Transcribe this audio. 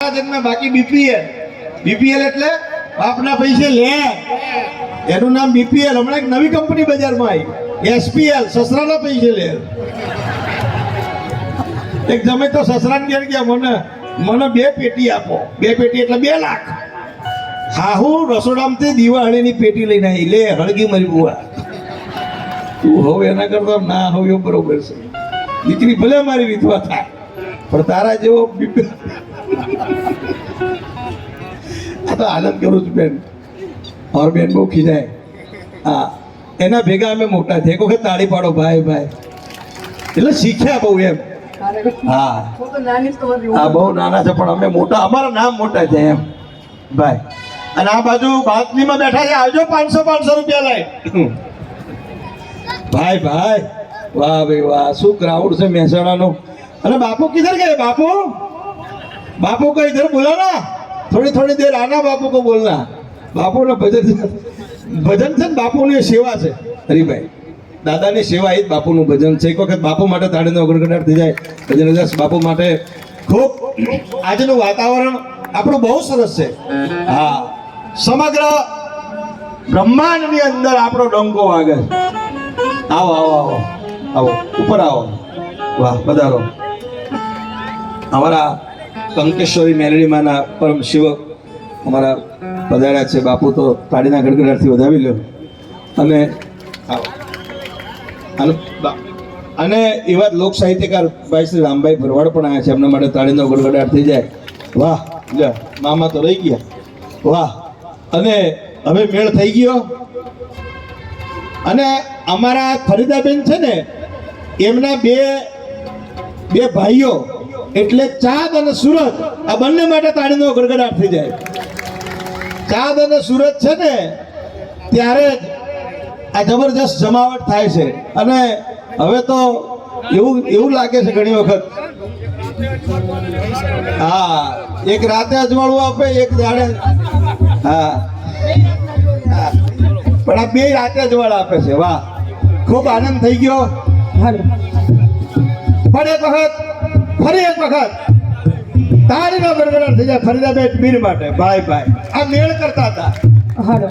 જન્મે બાકી BPL. BPL એટલે બાપના પૈસે લે. એનું નામ બીપીએલ. હમણાં એક નવી કંપની બજારમાં આવી. એસપીએલ. સસરાના પૈસે લે. એક જમે તો સસરાને ઘેર ગયા, મને મને બે પેટી આપો. બે પેટી એટલે બે લાખ. હા હું રસોડામાંથી દિવાળીની પેટી લઈને આવી. લે, હળગી મારી બુઆ. તું હોવ એના કરતા ના હોવ બરોબર છે. દીકરી ભલે મારી વિધવા થાય. પણ તારા જેવો આ તો આનંદ કરું છું બેન. ઓર બેન બહુ ખીજાય. હા, એના ભેગા અમે મોટા થયા. એક વખત તાળી પાડો, ભાઈ ભાઈ. એટલે શીખ્યા બહુ એમ. હા. હા, બહુ નાના છે, પણ અમે મોટા, અમારા નામ મોટા છે એમ. ભાઈ. અને આ બાજુ બાતમીમાં બેઠા છે. આવજો પાંચસો પાંચસો રૂપિયા લઈ. ભાઈ ભાઈ. વાહ ભાઈ, વાહ. શું ક્રાઉડ છે મહેસાણાનું? અને બાપू किधर गए बापू बापू को इधर बुला ना थोड़ी थोड़ी देर आना बापू को बोलना बापू ने भजन ભજન છે ને બાપુની સેવા છે હરિભાઈ દાદાની સેવા એ જ બાપુનું ભજન છે એક વખત બાપુ માટે તાળીનો ગડગડાટ થઈ જાય ભજન રસ બાપુ માટે ખૂબ આજનું વાતાવરણ આપણું બહુ સરસ છે હા સમગ્ર બ્રહ્માંડની અંદર આપણો ડંકો વાગે છે આવો આવો આવો આવો ઉપર આવો વાહ પધારો અમારા કંકેશ્વરી મેલડીમાંના પરમ શિવક અમારા પધાર્યા છે. બાપુ તો તાળીના ગડગડાટથી વધાવી લ્યો. અને. અને એવા લોક સાહિત્યકાર ભાઈ શ્રી રામભાઈ ભરવાડ પણ આવ્યા છે. એમના માટે તાળીનો ગડગડાટ થઈ જાય. વાહ લે મામા તો રહી ગયા. વાહ. અને હવે મેળ થઈ ગયો. અને અમારા ફરીદાબેન છે ને, એમના બે બે ભાઈઓ એટલે ચાંદ અને સુરત આ બંને માટે તાળીનો ગડગડાટ થઈ જાય. ચાંદ અને સુરત છે ને ત્યારે જ આ જબરજસ્ત જમાવટ થાય છે. અને હવે તો એવું એવું લાગે છે ઘણી વખત. હા એક રાતે અજવાળું આપે એક દાડે હા. હા. પણ આ બે રાતે અજવાળ આપે છે વાહ. ખૂબ આનંદ થઈ ગયો. પણ એક વખત. ફરી એક વખત. તાળીનો ગડગડાટ થઈ જાય ફરીદાબેન મીર માટે. ભાઈ ભાઈ આ મેળ કરતા હતા. હાલો.